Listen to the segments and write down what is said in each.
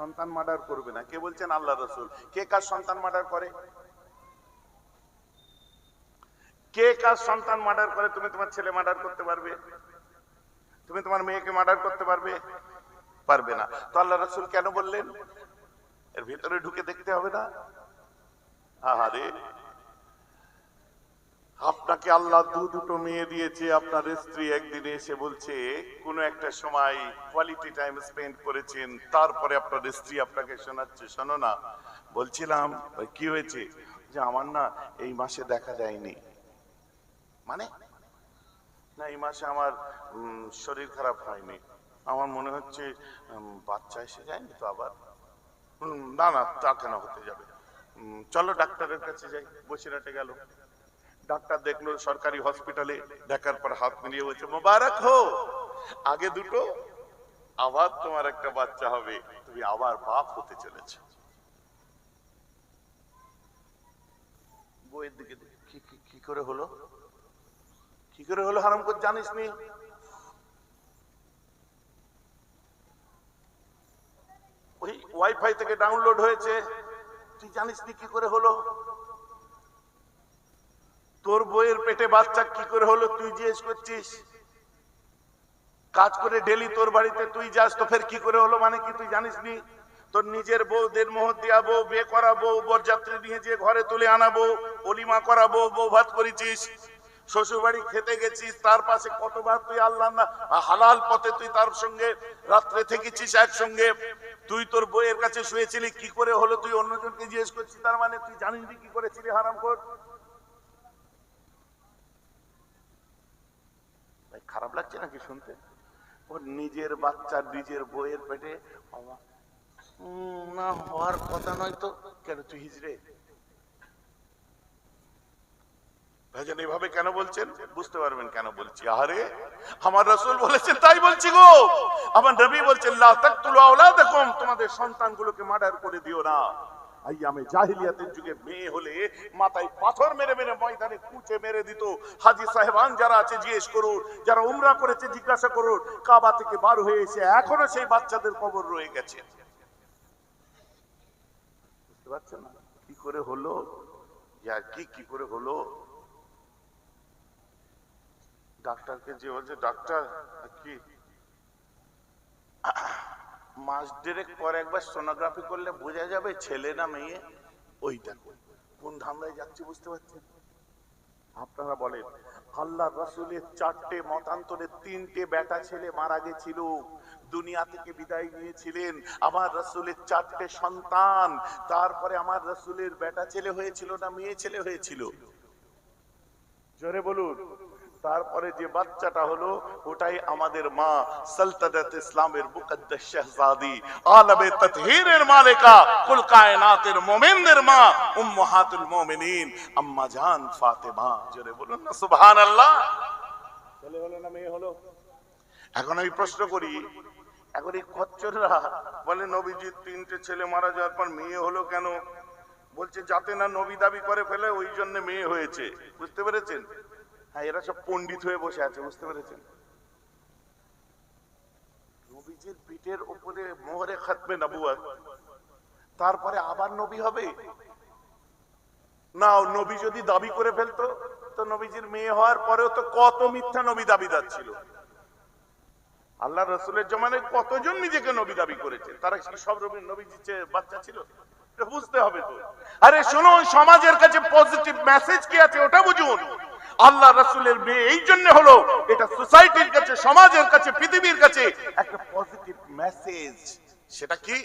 সন্তান মার্ডার করবে না। কে বলছেন? আল্লাহ রসুল। কে কার সন্তান মার্ডার করে? কে কার সন্তান মার্ডার করে? তুমি তোমার ছেলে মার্ডার করতে পারবে? তুমি তোমার মেয়েকে মার্ডার করতে পারবে? পারবে না। তো আল্লাহ রসুল কেন বললেন? এর ভিতরে ঢুকে দেখতে হবে না। আহারে! আপনাকে আল্লাহ দু দুটো মেয়ে দিয়েছে। আপনার স্ত্রী একদিন এসে বলছে, কোন একটা সময় কোয়ালিটি টাইম স্পেন্ড করেছেন, তারপরে আপনার স্ত্রী আপনাকে শোনাচ্ছে। শোনো না। বলছিলাম কি হয়েছে? যে আমার না এই মাসে দেখা যায়নি। মানে? না, এই মাসে আমার শরীর খারাপ হয়নি। আমার মনে হচ্ছে বাচ্চা এসে যায়নি তো আবার? না না, তা কেন হতে যাবে? চলো ডাক্তারের কাছে যাই, বসিরহাটে গেল। ডাক্তার দেখল সরকারি হসপিটালে, দেখার পর হাত মিলিয়ে বলছে, মোবারক হো, আগে দুটো, আবার তোমার একটা বাচ্চা হবে, তুমি আবার বাপ হতে চলেছ। বইয়ের দিকে কি করে হলো? কি করে হলো হারাম করে জানিস নি? ওই ওয়াইফাই থেকে ডাউনলোড হয়েছে। তুই জানিস নি কি করে হলো? তোর বইয়ের পেটে বাচ্চা কি করে হলো তুই জিজ্ঞেস করছিস? কাজ করে ডেলি তোর বাড়িতে তুই যাস তো ফের কি করে হলো মানে কি তুই জানিস নি? তোর নিজের বউ দেড় মোহর দিয়াবো বিয়ে করাবো বরযাত্রী নিয়ে যে ঘরে তুলে আনাবো অলিমা করাবো বউ ভাত করেছিস। শ্বশুর বাড়ি খেতে গেছিস, তার পাশে কতবার তুই আল্লাহ না হালাল পথে তুই তার সঙ্গে রাত্রে থেকেছিস একসঙ্গে। তুই তোর বইয়ের কাছে শুয়েছিলি, কি করে হলো তুই অন্যজনকে জিজ্ঞেস করছিস? তার মানে তুই জানিস কি করেছিলি হারাম কর খারাপ লাগছে নাকি শুনতে? ওর নিজের বাচ্চা, নিজের বইয়ের পেটে? না হওয়ার কথা নয় তো। কেন তুই হিজড়ে? ভাইজান এইভাবে কেন বলছেন? বুঝতে পারবেন কেন বলছি। আরে আমার রসুল বলেছেন, তাই বলছি গো। আমার রবি বলছেন, লা তাকতুলু আওলাদাকুম তোমাদের সন্তানগুলোকে মার্ডার করে দিও না। আইয়ামে জাহিলিয়াতের যুগে মেয়ে হলে মাথায় পাথর মেরে মেরে ময়দানে কুচে মেরে দিত। হাজি সাহেবান যারা আছে, জিজ্ঞেস করুন, যারা উমরা করেছে, জিজ্ঞাসা করুন, কাবা থেকে বার হয়ে এসে এখনও সেই বাচ্চাদের কবর রয়ে গেছে। বুঝতে পারছেন কি করে হলো? ইয়া, কি কি করে হলো? ডাক্তারকে যে বলছে, ডাক্তার, কি? মাস দেড়েক পর একবার সোনোগ্রাফি করলে বোঝা যাবে ছেলে না মেয়ে ওই দেখো কোন ধান্দায় যাচ্ছে বুঝতে পারছেন আপনারা বলেন আল্লাহ রসুলের চারটে মতান্তরে তিনটে বেটা ছেলে মারা গেছিল, দুনিয়া থেকে বিদায় নিয়েছিলেন, আমার রসুলের চারটে সন্তান, তারপরে আমার রসুলের বেটা ছেলে হয়েছিল না মেয়ে ছেলে হয়েছিল? জোরে বলুন। তারপরে যে বাচ্চাটা হলো ওটাই আমাদের মা সালতানাত ইসলামের মুকদ্দাস শাহজাদি আলমে তাতহীরের মালিকা কুল কায়নাতের মুমিনদের মা উম্মাহাতুল মুমিনিন। আম্মা জান ফাতেমা জোরে বলুন না সুবহানাল্লাহ। ছেলে হলো না মেয়ে হলো? এখন আমি প্রশ্ন করি এখন এই খচ্চররা বলে নবীজির তিনটে ছেলে মারা যাওয়ার পর মেয়ে হলো কেন? বলছে যাতে না নবী দাবি করে ফেলে ওই জন্য মেয়ে হয়েছে। বুঝতে পেরেছেন? হ্যাঁ এরা সব পণ্ডিত হয়ে বসে আছে, বুঝতে পেরেছেন? নবীজির পিঠের উপরে মোহরে খাতমে নবুয়াত। তারপরে আবার নবী হবে? না নবী যদি দাবি করে ফেলতো, তো নবীজির মেয়ে হওয়ার পরেও তো কত মিথ্যা নবী দাবিদার ছিল। আল্লাহ রসুলের জমানায় কতজন নিজেকে নবী দাবি করেছে? তারা কি সব রবির নবীজির বাচ্চা ছিল? বুঝতে হবে তো। আরে শোনো সমাজের কাছে পজিটিভ মেসেজ কি আছে ওটা বুঝুন। আল্লাহ রাসুলের মেয়ে এই জন্য হলো এটা সোসাইটির কাছে, সমাজের কাছে, পৃথিবীর কাছে একটা পজিটিভ মেসেজ। সেটা কি?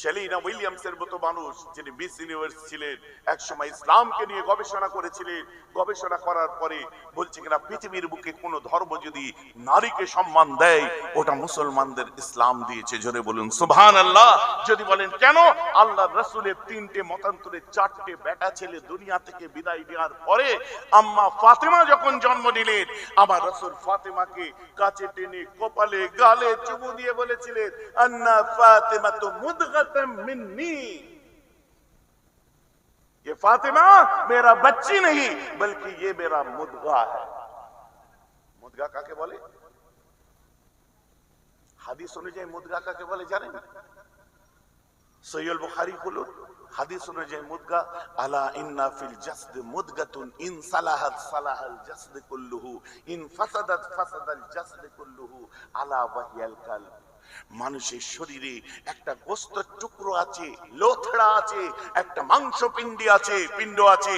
সেলিনা উইলিয়ামসের মতো মানুষ যিনি মিস ইউনিভার্স ছিলেন, একসময় ইসলামকে নিয়ে গবেষণা করেছিলেন। গবেষণা করার পরে বলছে কিনা, পৃথিবীর বুকে কোনো ধর্ম যদি নারীকে সম্মান দেয়, ওটা মুসলমানদের ইসলাম দিয়েছে। জোরে বলুন সুবহান আল্লাহ যদি বলেন, কেন? আল্লাহ রসুলের তিনটে মতান্তরে চারটে বেটা ছেলে দুনিয়া থেকে বিদায় নেওয়ার পরে আম্মা ফাতেমা যখন জন্ম নিলেন আমার রসুল ফাতেমাকে কাছে টেনে কপালে গালে চুমু দিয়ে বলেছিলেন, আন্না ফাতেমা তো منی۔ یہ فاطمہ میرا بچی نہیں، بلکہ یہ میرا مدغا ہے۔ مدغا کا کے بولے؟ حدیث سنے جائیں، مدغا کا کے بولے جانے؟ صحیح البخاری کھولو حدیث سنے جائیں، مدغا۔ الا ان فی الجسد مدغه ان صلحت صلح الجسد كله ان فسدت فسد الجسد كله الا وهي القلب۔ মানুষের শরীরে একটা গোস্ত টুকরো আছে, লোথড়া আছে, একটা মাংস পিণ্ডি আছে, পিণ্ড আছে,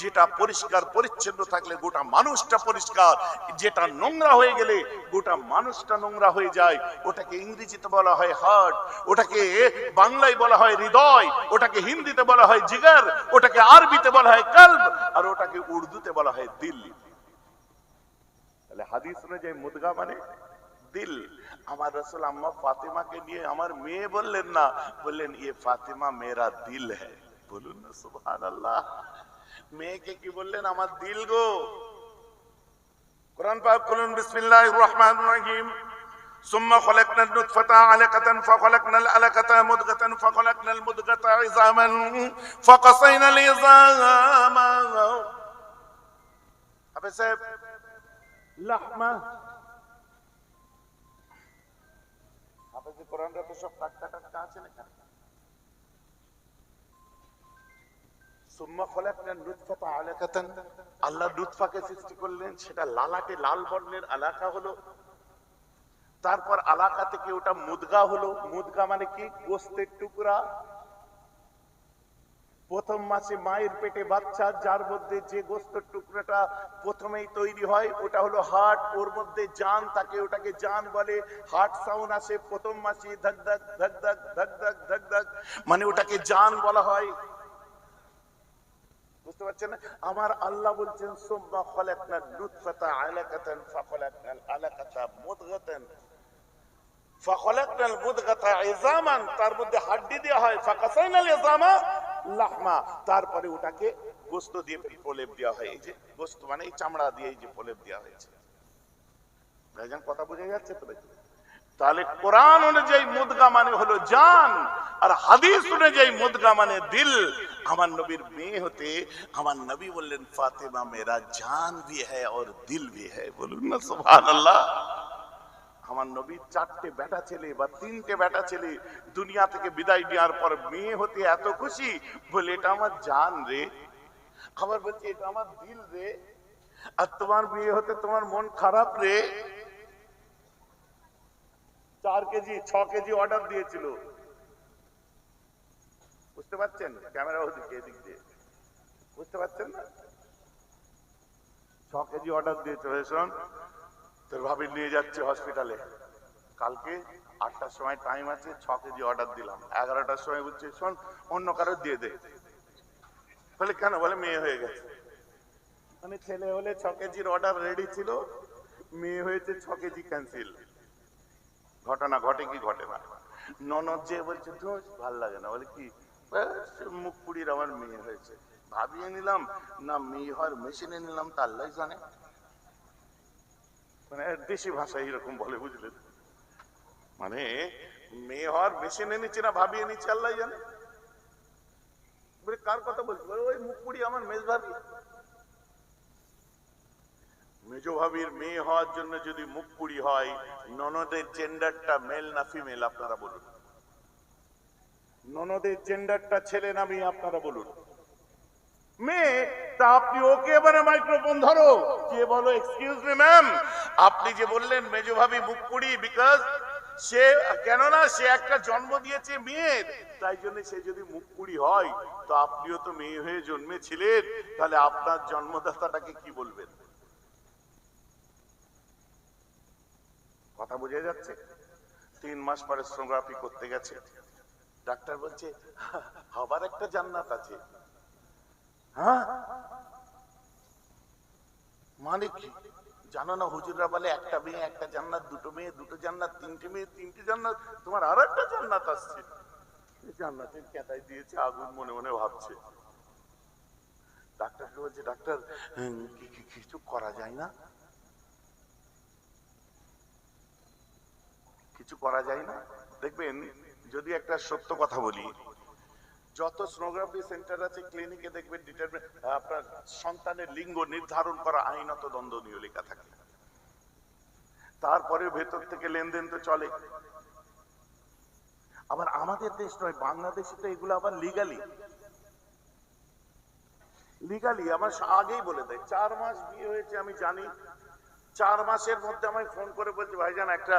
যেটা পরিষ্কার, পরিচ্ছন্ন থাকলে গোটা মানুষটা পরিষ্কার। যেটা নোংরা হয়ে গেলে গোটা মানুষটা নোংরা হয়ে যায়। ওটাকে ইংরেজিতে বলা হয় হার্ট, ওটাকে বাংলায় বলা হয় হৃদয়, ওটাকে হিন্দিতে বলা হয় জিগার, ওটাকে আরবিতে বলা হয় কালব, আর ওটাকে উর্দুতে বলা হয় দিল। তাহলে হাদিস অনুযায়ী মুদগা মানে দিল। আমার রসুল আম্মা ফাতিমাকে নিয়ে আমার মেয়ে বললেন না বললেন ইয়ে ফাতিমা মেরা দিল হ্যায় বলুন না সুবহান আল্লাহ মেয়েকে কি বললেন আমার দিল গো কোরআন পাক খুলুন বিসমিল্লাহির রহমানির রহিম ثم خلقنا النطفة علقة فخلقنا العلقة مضغة فخلقنا المضغة عظاما فقصينا العظام أبي سيف لحمة আপনাদের কোরআনরা তো সব সৃষ্টি করলেন, সেটা লালাটে লাল বর্ণের তারপর আলাকা থেকে ওটা মুদগা হলো? মুদগা মানে কি? গোস্তের টুকরা। প্রথম মাসে মায়ের পেটে বাচ্চা, যার মধ্যে যে গোস্তের টুকরাটা প্রথমেই তৈরি হয়, ওটা হলো হার্ট ওর মধ্যে জান তাকে ওটাকে জান বলে। হার্ট সাউন্ড আসে প্রথম মাসে, ধক ধক ধক ধক ধক ধক ধক ধক। মানে ওটাকে জান বলা হয়। বুঝতে পারছেন? আমার আল্লাহ বলছেন, সুম্মা খলাকনা নুতফাতা আলাকাতান ফাখলাকনাল আলাকাতা মুদগাতান। মুদগাতা ইজামান, তার মধ্যে হাড্ডি দেওয়া হয়। ফাকাসাইনাল ইজামা লাহমা, তারপরে ওটাকে গোস্ত দিয়ে প্রলেপ দেওয়া হয়। এই যে গোস্ত মানে এই চামড়া দিয়ে এই যে প্রলেপ দেওয়া হয়েছে। ভাইজান, কথা বোঝা যাচ্ছে তো তাহলে কোরআন অনুযায়ী মুদগা মানে হলো জান, আর হাদিস অনুযায়ী মুদগা মানে দিল। আমার নবীর মেয়ে হতে আমার নবী বললেন, ফাতেমা মেরা জান ভি হ্যায় और দিল ভি হ্যায় বলুন না, সুবহানাল্লাহ। আমার নবীর চারটে বেটা ছেলে বা তিনটে বেটা ছেলে দুনিয়া থেকে বিদায় নেওয়ার পর মেয়ে হতে এত খুশি? বলে, এটা আমার জান রে। আবার বলছে, এটা আমার দিল রে। আর তোমার বিয়ে হতে তোমার মন খারাপ রে? চার কেজি, ছ কেজি অর্ডার দিয়েছিল। বুঝতে পারছেন? ক্যামেরা ওদিকে এদিক দিয়ে। বুঝতে পারছেন না? ছ কেজি অর্ডার দিয়েছে শোন। তোর ভাবি নিয়ে যাচ্ছে হসপিটালে কালকে আটটার সময় টাইম আছে, ছ কেজি অর্ডার দিলাম। এগারোটার সময় বলছে, শোন, অন্য কারও দিয়ে দে। বলে, কেন? বলে, মেয়ে হয়ে গেছে। মানে ছেলে হলে ছ কেজির অর্ডার রেডি ছিল, মেয়ে হয়েছে ছ কেজি ক্যান্সেল ঘটনা ঘটে কি ঘটে না। ননদ যে বলছে দোষ ভালো লাগে না। বলে, কি? মুখ পুড়ির আমার মেয়ে হয়েছে। ভাবিয়ে নিলাম, না, মেয়ে হওয়ার মেশিনে নিলাম, তার আল্লাহ জানে। মানে দেশি ভাষা এরকম বলে বুঝলেন মানে মেয়ে হওয়ার মেশিনে নিচ্ছে না ভাবিয়ে নিচ্ছে আল্লাহ জানে। কার কথা বলছি? ওই মুখ পুড়ি আমার মেজ ভাবি। মেজ ভাবির মেয়ে হওয়ার জন্য যদি মুখ পুড়ি হয়, ননদের জেন্ডারটা মেল না ফিমেল আপনারা বলুন। ননদের জেন্ডারটা ছেলে না মেয়ে, আপনারা বলুন। মেয়ে, তা আপনি ওকে এবারে মাইক্রোফোন ধরো। যে বলো এক্সকিউজ মি ম্যাম আপনি যে বললেন মেজো ভাবি মুখ পুড়ি বিকজ সে, কেননা সে একটা জন্ম দিয়েছে মেয়ের, তাই জন্য সে যদি মুখ পুড়ি হয়, তো আপনিও তো মেয়ে হয়ে জন্মেছিলেন, তাহলে আপনার জন্মদাতাটাকে কি বলবেন? কথা বোঝা যাচ্ছে? তিন মাস পরে সোনোগ্রাফি করতে গেছে। ডাক্তার বলছে আবার একটা জান্নাত আছে। হ্যাঁ? মানে কি? জানো না হুজুররা বলে একটা মেয়ে, একটা জান্নাত, দুটো মেয়ে, দুটো জান্নাত, তিনটে মেয়ে, তিনটে জান্নাত, তোমার আর একটা জান্নাত আসছে। জান্নাতের কেতাই দিয়েছে, আগুন মনে মনে ভাবছে। ডাক্তারকে বলছে, ডাক্তার কিছু করা যায় না? কিছু করা যায় না? দেখবেন যদি একটা সত্য কথা বলি যত সোনোগ্রাফি সেন্টার আছে ক্লিনিকে দেখবেন ডিটারমিন আপনার সন্তানের লিঙ্গ নির্ধারণ করা আইনত দ্বন্দ্বনীয় লেখা থাকে। তারপরে ভেতর থেকে লেনদেন তো চলে। আবার আমাদের দেশ নয়, বাংলাদেশে তো এগুলো আবার লিগালি লিগালি আমার আগেই বলে দেয়, চার মাস বিয়ে হয়েছে, আমি জানি। চার মাসের মধ্যে আমায় ফোন করে বলছে, ভাইজান, একটা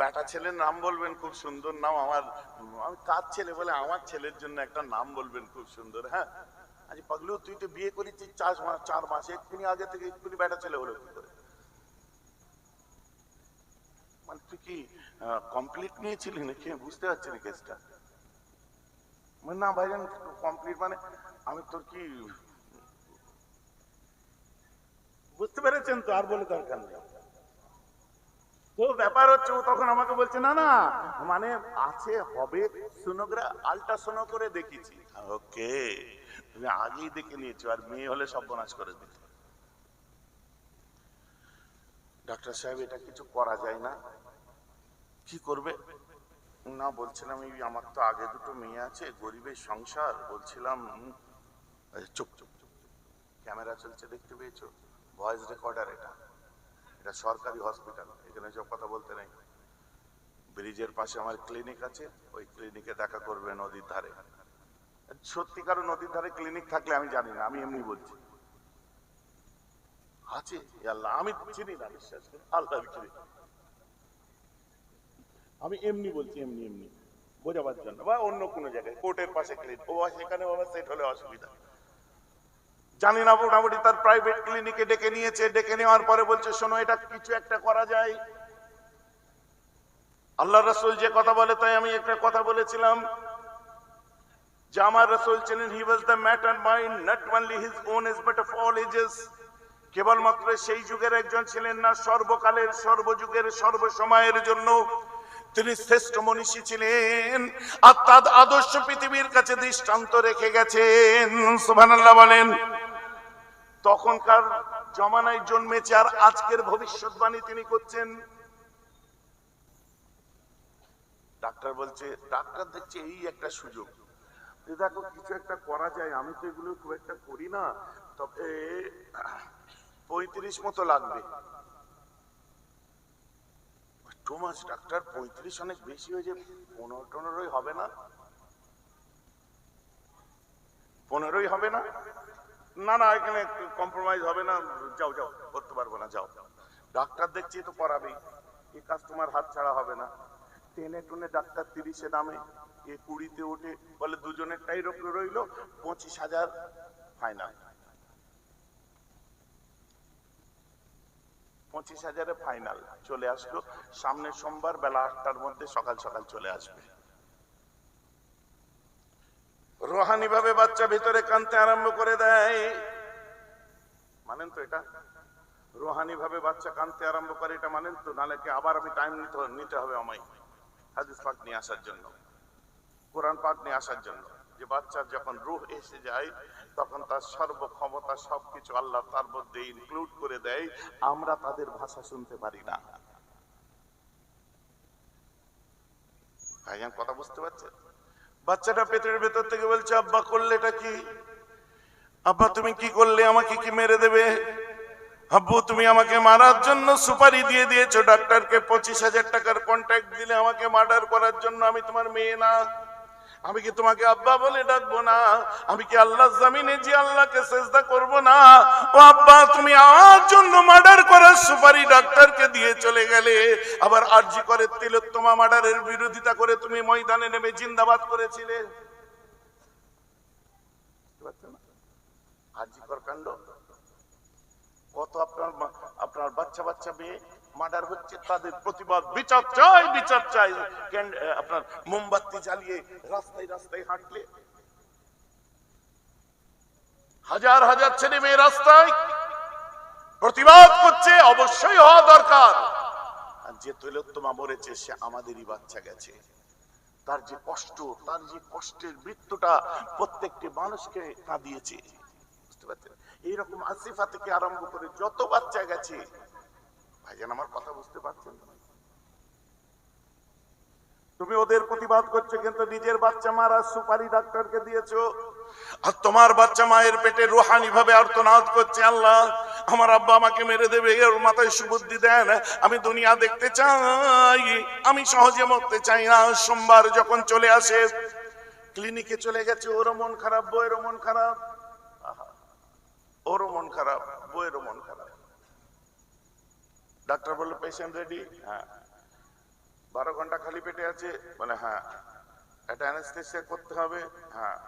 বেটা ছেলের নাম বলবেন, খুব সুন্দর নাম আমার, আমি কার ছেলে বলে আমার ছেলের জন্য একটা নাম বলবেন, খুব সুন্দর হ্যাঁ? আজ পাগলু, তুই তো বিয়ে করেছিস চার মাস চার মাস, এক্ষুনি আগে থেকে এক্ষুনি বেটা ছেলে হলো কি করে? মানে তুই কি কমপ্লিট নিয়েছিলি নাকি? বুঝতে পারছি না কেসটা মানে না ভাইজান কমপ্লিট মানে আমি তোর কি বুঝতে পেরেছেন তো? আর বলে দরকার নেই। তো ব্যাপার হচ্ছে, ও তখন আমাকে বলছে, না না মানে আছে, হবে, সোনোগ্রা, আল্ট্রাসোনো করে দেখেছি ওকে, তুমি আগেই দেখে নিয়েছো, আর মেয়ে হলে সর্বনাশ করে দিতে ডাক্তার সাহেব, এটা কিছু করা যায় না। কি করবে? না, বলছিলাম, এই আমার তো আগে দুটো মেয়ে আছে, গরিবের সংসার। বলছিলাম চুপ চুপ চুপ। ক্যামেরা চলছে, দেখতে পেয়েছ? ভয়েস রেকর্ডার এটা। এটা সরকারি হসপিটাল, এখানে সব কথা বলতে নেই। ব্রিজের পাশে আমার ক্লিনিক আছে, ওই ক্লিনিকে দেখা করবে নদীর ধারে। সত্যিকার নদীর ধারে ক্লিনিক থাকলে আমি জানি না, আমি এমনি বলছি। আছে আল্লাহ, আমি চিনি না, বিশ্বাস করি ক্লিনিক আমি এমনি বলছি, এমনি এমনি। বোঝাবার জন্য, বা অন্য কোনো জায়গায়, কোর্টের পাশে ক্লিনিক ও সেখানে বাবা সেট হলে অসুবিধা। জানি না মোটামুটি তার প্রাইভেট ক্লিনিকে ডেকে নিয়েছে, ডেকে নেওয়ার পরে বলছে, শোনো, এটা কিছু একটা করা যায়। আল্লাহ রসুল যে কথা বলে, তাই আমি একটা কথা বলেছিলাম যে আমার রসুল ছিলেন he was the matter mind not only his own age but of all ages কেবলমাত্র সেই যুগের একজন ছিলেন না, সর্বকালের, সর্বযুগের, সর্বসময়ের জন্য তিনি শ্রেষ্ঠ মনীষী ছিলেন। আর তার আদর্শ পৃথিবীর কাছে দৃষ্টান্ত রেখে গেছেন। সুবহানাল্লাহ বলেন তখনকার জমানায় জন্মেছে আর আজকের ভবিষ্যৎবাণী তিনি করছেন। ডাক্তার বলছে, ডাক্তার দেখছে এই একটা সুযোগ। দেখো, কিছু একটা করা যায়। আমি তো এগুলো খুব একটা করি না। তবে পঁয়ত্রিশ মতো লাগবে। ডাক্তার, পঁয়ত্রিশ অনেক বেশি হয়ে যে পনেরো টনেরোই হবে না। পনেরোই হবে না? না না, এখানে কম্প্রোমাইজ হবে না। যাও যাও করতে পারব না, যাও। ডাক্তার দেখছি তো করাবেই এ কাজ তোমার হাত ছাড়া হবে না। টেনে টুনে ডাক্তার তিরিশে নামে। এ কুড়িতে ওঠে। বলে দুজনেরটাই রইল। পঁচিশ হাজার ফাইনাল পঁচিশ হাজারে ফাইনাল চলে আসলো। সামনে সোমবার বেলা আটটার মধ্যে সকাল সকাল চলে আসবে। রোহানি ভাবে বাচ্চা ভিতরে কানতে আরম্ভ করে দেয়। মানেন তো এটা? রোহানি ভাবে বাচ্চা কানতে আরম্ভ করে, এটা মানেন তো? নাহলে কি আবার আমি টাইম নিতে নিতে হবে আমায় হাদিস পাক নিয়ে আসার জন্য, কোরআন পাক নিয়ে আসার জন্য। যে বাচ্চার যখন রুহ এসে যায়, তখন তার সর্বক্ষমতা সবকিছু আল্লাহ তার মধ্যে ইনক্লুড করে দেয়। আমরা তাদের ভাষা শুনতে পারি না। ভাইজান, কথা বুঝতে পারছেন? বাচ্চাটা পেটের ভেতর থেকে বলছে, আব্বা করলে এটা কি? আব্বা, তুমি কি করলে? আমাকে কি মেরে দেবে? আব্বু, তুমি আমাকে মারার জন্য সুপারি দিয়ে দিয়েছ। ডাক্তারকে পঁচিশ হাজার টাকার কন্ট্যাক্ট দিলে আমাকে মার্ডার করার জন্য আমি তোমার মেয়ে না। আমি কি তোমাকে আব্বা বলে ডাকবো না? আমি কি আল্লাহ জামিনে যে আল্লাহকে চেষ্টা করব না? ও আব্বা, তুমি আমার জন্য মার্ডার করার সুপারি ডাক্তারকে দিয়ে চলে গেলে। আবার আরজি করে তিলোত্তমা মার্ডারের বিরোধিতা করে তুমি ময়দানে নেমে জিন্দাবাদ করেছিলে। আরজি কর কাণ্ড। কত আপনার আপনার বাচ্চা বাচ্চা মেয়ে মার্ডার হচ্ছে তাদের প্রতিবাদ। বিচার চাই বিচার চাই। আপনার মোমবাতি জ্বালিয়ে রাস্তায় রাস্তায় হাঁটলে? হাজার হাজার ছেলে মেয়ে রাস্তায় প্রতিবাদ করছে, অবশ্যই হওয়া দরকার। যে তৈলোত্তমা মরেছে, সে আমাদেরই বাচ্চা গেছে। তার যে কষ্ট, তার যে কষ্টের মৃত্যুটা প্রত্যেকটি মানুষকে কাঁদিয়েছে বুঝতে পারছেন? এইরকম আসিফা থেকে আরম্ভ করে যত বাচ্চা গেছে ভাইজান, আমার কথা বুঝতে পারছেন তুমি ওদের প্রতিবাদ করছ, কিন্তু নিজের বাচ্চা মারা সুপারি ডাক্তারকে দিয়েছ। আর তোমার বাচ্চা মায়ের পেটে রোহানি ভাবে আর্তনাদ করছে, আল্লাহ। আমার আব্বা আমাকে মেরে দেবে ওর মাথায় সুবুদ্ধি দেন। আমি দুনিয়া দেখতে চাই, আমি সহজে মরতে চাই না। সোমবার যখন চলে আসে, ক্লিনিকে চলে গেছে, ওরও মন খারাপ, বইয়েরও মন খারাপ। ওরও মন খারাপ, বইয়েরও মন খারাপ। ডাক্তার বলল পেশেন্ট রেডি হ্যাঁ। বারো ঘণ্টা খালি পেটে আছে। বলে হ্যাঁ। একটা অ্যানেস্থেসিয়া করতে হবে। হ্যাঁ।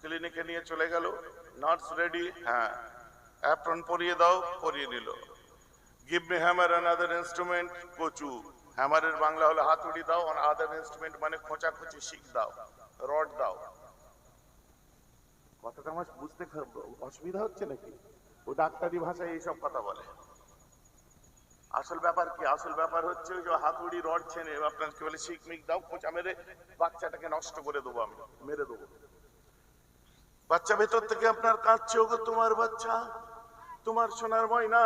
ক্লিনিকে নিয়ে চলে গেল। নার্স রেডি হ্যাঁ। অ্যাপ্রন পরিয়ে দাও। পরিয়ে নিল। Give me hammer and other instrument কচু। হ্যামারের বাংলা হলো হাতুড়ি দাও আর আদার ইনস্ট্রুমেন্ট মানে খোঁচাখুচি শিখ দাও। রড দাও। কথাটা আমার বুঝতে অসুবিধা হচ্ছে নাকি? ও ডাক্তারি ভাষায় এইসব কথা বলে। আসল ব্যাপার কি? আসল ব্যাপার হচ্ছে ওই যে হাতুড়ি রড ছেনে আপনার কি বলে শিখ মিক দাও খোঁচা মেরে বাচ্চাটাকে নষ্ট করে দেবো আমি, মেরে দেবো। বাচ্চা ভেতর থেকে আপনার কাঁদছে, ওগো তোমার বাচ্চা, তোমার সোনার ময়না,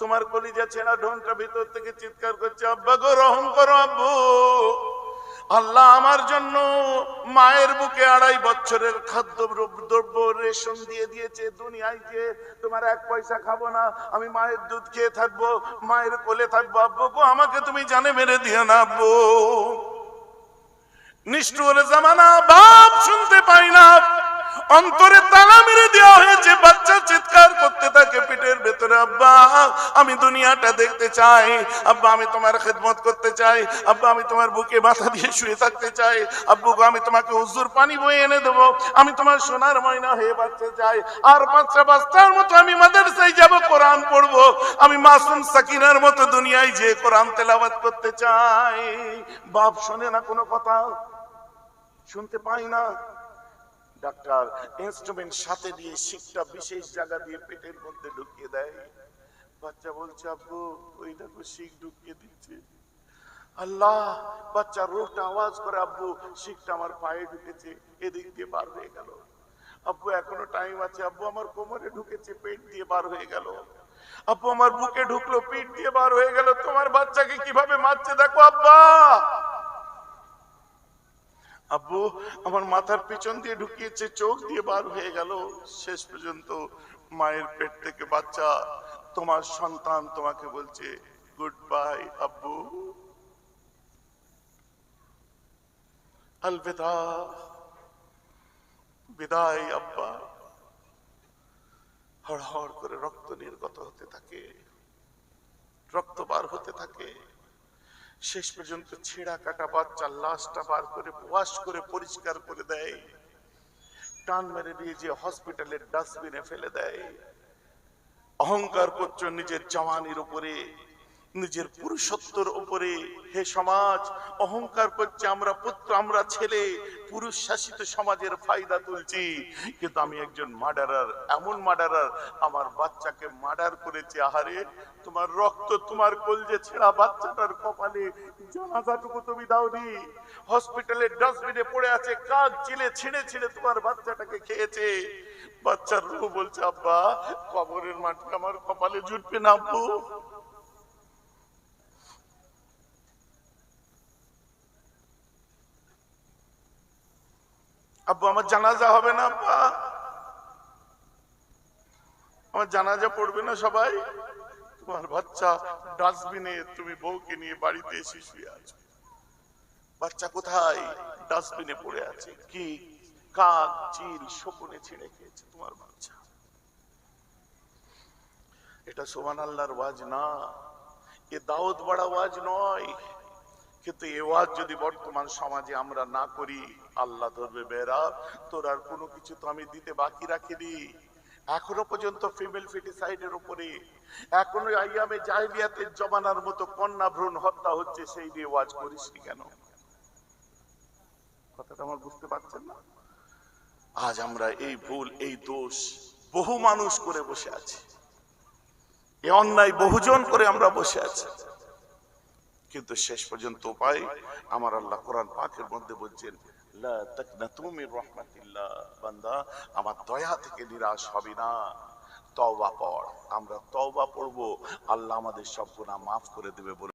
তোমার কলিজা ছেঁড়া ঢোনটা ভেতর থেকে চিৎকার করছে, আব্বা গো, রহম করো আব্বু। আল্লাহ আমার জন্য মায়ের বুকে আড়াই বছরের খাদ্য দ্রব্য রেশন দিয়ে দিয়েছে দুনিয়ায় যে তোমার এক পয়সা খাব না, আমি মায়ের দুধ খেয়ে থাকব, মায়ের কোলে থাকব। আব্বু গো, আমাকে তুমি জানে মেরে দিও না, আব্বু। নিষ্ঠুর জামানা, বাপ শুনতে পাই না। অন্তরে তালা মেরে দেওয়া হয়েছে, বাচ্চা চিৎকার করতে থাকে পেটের ভেতরে, আব্বা, আমি দুনিয়াটা দেখতে চাই। আব্বা, আমি তোমার খেদমত করতে চাই। আব্বা, আমি তোমার বুকে মাথা দিয়ে শুয়ে থাকতে চাই। আব্বু আমি তোমাকে উজুর পানি বয়ে এনে দেবো। আমি তোমার সোনার ময়না হয়ে বাচ্চা চাই। আর বাচ্চা বাচ্চার মতো আমি মাদ্রাসায় যাব, কোরআন পড়ব। আমি মাসুম সাকিনার মতো দুনিয়ায় যে কোরআন তেলাওয়াত করতে চাই। বাপ শোনে না কোনো কথা? শুনতে পাই না। ডাক্তার ইনস্ট্রুমেন্ট সাথে দিয়ে শিকটা বিশেষ জায়গা দিয়ে পেটের মধ্যে ঢুকিয়ে দেয়। বাচ্চা বলছে, আব্বু, ওই দেখো শিখ ঢুকিয়ে দিচ্ছে। আল্লাহ, বাচ্চা রোহটা আওয়াজ করে, আব্বু শিখটা আমার পায়ে ঢুকেছে, এদিক দিয়ে বার হয়ে গেল। আব্বু, এখনও টাইম আছে, আব্বু, আমার কোমরে ঢুকেছে, পেট দিয়ে বার হয়ে গেল। আব্বু, আমার বুকে ঢুকলো, পেট দিয়ে বার হয়ে গেল, তোমার বাচ্চাকে কীভাবে মারছে, দেখো, আব্বা! আব্বু, আমার মাথার পিছন দিয়ে ঢুকিয়েছে, চোখ দিয়ে বার হয়ে গেল। শেষ পর্যন্ত মায়ের পেট থেকে বাচ্চা, তোমার সন্তান তোমাকে বলছে গুড বাই আব্বু। আলবিদা। বিদায়, আব্বা। হড়হড় করে রক্ত নির্গত হতে থাকে। রক্ত বার হতে থাকে। শেষ পর্যন্ত ছেঁড়া কাটা বাচ্চার লাশটা বার করে ওয়াশ করে পরিষ্কার করে দেয়। টান মেরে দিয়ে যে হসপিটালের ডাস্টবিনে ফেলে দেয়। অহংকার করছ নিজের জওয়ানির উপরে। নিজের পুরুষত্বর উপরে হে সমাজ, অহংকার করছে আমরা পুত্র, আমরা ছেলে, পুরুষ শাসিত সমাজের ফায়দা তুলছি। কিন্তু আমি একজন মার্ডারার এমন মার্ডারার আমার বাচ্চাকে মার্ডার করেছে, আহারে, তোমার রক্ত তোমার কলজে ছেঁড়া বাচ্চাটার কপালে, জানাজাটুকু তুমি দাওনি। হসপিটালের ডাস্টবিনে পড়ে আছে, কাক চিলে ছিঁড়ে ছিঁড়ে তোমার বাচ্চাটাকে খেয়েছে। বাচ্চার রূহ বলছে, আব্বা, কবরের মাটি আমার কপালে জুটবে না, আব্বু। আব্বু, আমার জানাজা হবে না, আব্বা। আমার জানাজা পড়বে না সবাই। তোমার বাচ্চা ডাস্টবিনে তুমি বউকে নিয়ে বাড়িতে এসে শুয়ে আছো। বাচ্চা কোথায়? ডাস্টবিনে পড়ে আছে। কি? কাক, চিল, শকুনে ছিঁড়ে খেয়েছে তোমার বাচ্চা। এটা সোমান আল্লাহর ওয়াজ না। এ দাউদ বাড়া ওয়াজ নয়। কিন্তু এওয়াজ যদি বর্তমান সমাজে আমরা না করি, আল্লাহ ধরবে বেরা তোর আর কোনো কিছু তো আমি দিতে বাকি রাখিনি। এখনও পর্যন্ত ফিমেল ফিটিসাইডের উপরে, এখনও আইয়ামে জাহিলিয়াতের জমানার মতো কন্যা ভ্রূণ হত্যা হচ্ছে, সেই নিয়ে ওয়াজ করিসনি কেন? কথাটা আমার বুঝতে পারছেন না? আজ আমরা এই ভুল, এই দোষ বহু মানুষ করে বসে আছি। এ অন্যায় বহুজন করে আমরা বসে আছি। কিন্তু শেষ পর্যন্ত উপায়, আমার আল্লাহ কোরআন পাকের মধ্যে বলছেন বান্দা, আমার দয়া থেকে নিরাশ হবে না। তওবা পড়, আমরা তওবা পড়ব, আল্লাহ আমাদের সব গুনাহ মাফ করে দেবে বলে